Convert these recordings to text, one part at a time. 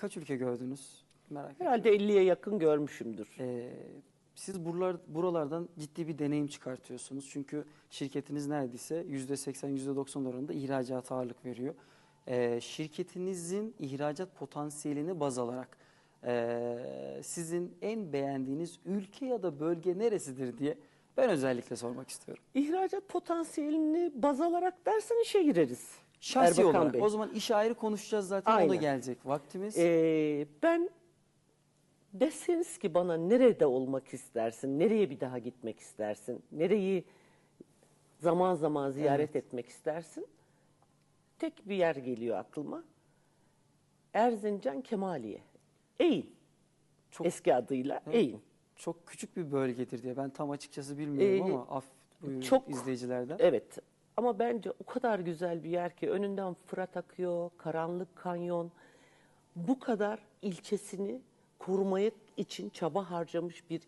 kaç ülke gördünüz? Merak ettim. Herhalde 50'ye yakın görmüşümdür. Ee, siz buralar, buralardan ciddi bir deneyim çıkartıyorsunuz. Çünkü şirketiniz neredeyse %80, %90 oranında ihracata ağırlık veriyor. Ee, şirketinizin ihracat potansiyelini baz alarak ee, sizin en beğendiğiniz ülke ya da bölge neresidir diye ben özellikle sormak istiyorum. İhracat potansiyelini baz alarak dersen işe gireriz. Şahsi Erbakan olarak. Bey. O zaman iş ayrı konuşacağız zaten. O da Aynen. gelecek vaktimiz. Ee, ben deseniz ki bana nerede olmak istersin, nereye bir daha gitmek istersin, nereyi zaman zaman ziyaret etmek istersin? Tek bir yer geliyor aklıma. Erzincan Kemaliye. Eğin. Çok- Eski adıyla Eğin. Çok küçük bir bölgedir diye ben tam açıkçası bilmiyorum Ee, ama af buyurun çok- izleyicilerden. Evet. Ama bence o kadar güzel bir yer ki önünden Fırat akıyor, karanlık kanyon. Bu kadar ilçesini korumaya için çaba harcamış bir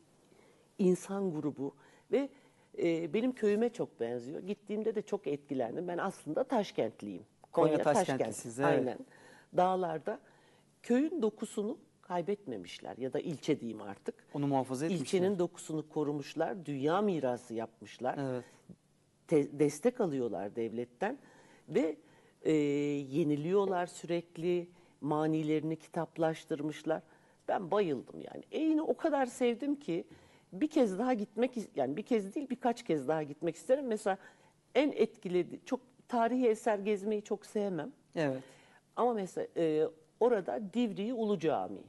insan grubu ve e, benim köyüme çok benziyor. Gittiğimde de çok etkilendim. Ben aslında Taşkentliyim. Konya Taşkentlisiniz, evet. Aynen. Dağlarda köyün dokusunu kaybetmemişler ya da ilçe diyeyim artık. Onu muhafaza etmişler. İlçenin dokusunu korumuşlar, dünya mirası yapmışlar Evet. Te- destek alıyorlar devletten ve e, yeniliyorlar sürekli manilerini kitaplaştırmışlar. Ben bayıldım yani. Eğini o kadar sevdim ki bir kez daha gitmek yani bir kez değil birkaç kez daha gitmek isterim. Mesela en etkiledi çok tarihi eser gezmeyi çok sevmem. Evet. Ama mesela e, orada Divriği Ulu Camii.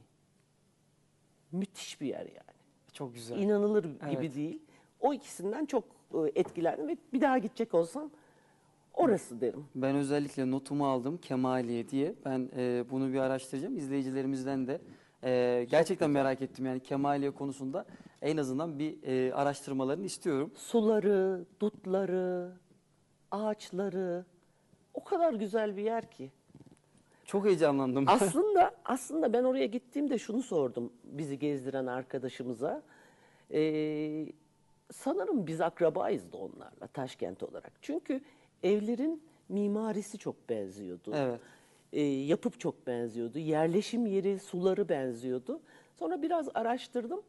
Müthiş bir yer yani. Çok güzel. İnanılır gibi Evet. değil. O ikisinden çok e, etkilendim ve bir daha gidecek olsam orası derim. Ben özellikle notumu aldım Kemaliye diye. Ben e, bunu bir araştıracağım. İzleyicilerimizden de e, gerçekten merak ettim yani Kemaliye konusunda en azından bir e, araştırmalarını istiyorum. Suları, dutları, ağaçları o kadar güzel bir yer ki. Çok heyecanlandım. Aslında aslında ben oraya gittiğimde şunu sordum bizi gezdiren arkadaşımıza. Ee, sanırım biz akrabayız da onlarla Taşkent olarak. Çünkü evlerin mimarisi çok benziyordu. Evet. Ee, yapıp çok benziyordu. Yerleşim yeri, suları benziyordu. Sonra biraz araştırdım.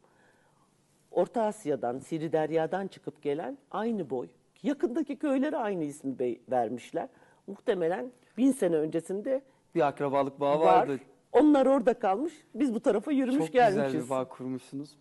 Orta Asya'dan, Siri Derya'dan çıkıp gelen aynı boy. Yakındaki köylere aynı ismi vermişler. Muhtemelen bin sene öncesinde bir akrabalık bağı var. vardı. Onlar orada kalmış. Biz bu tarafa yürümüş Çok güzel gelmişiz. bir bağ kurmuşsunuz.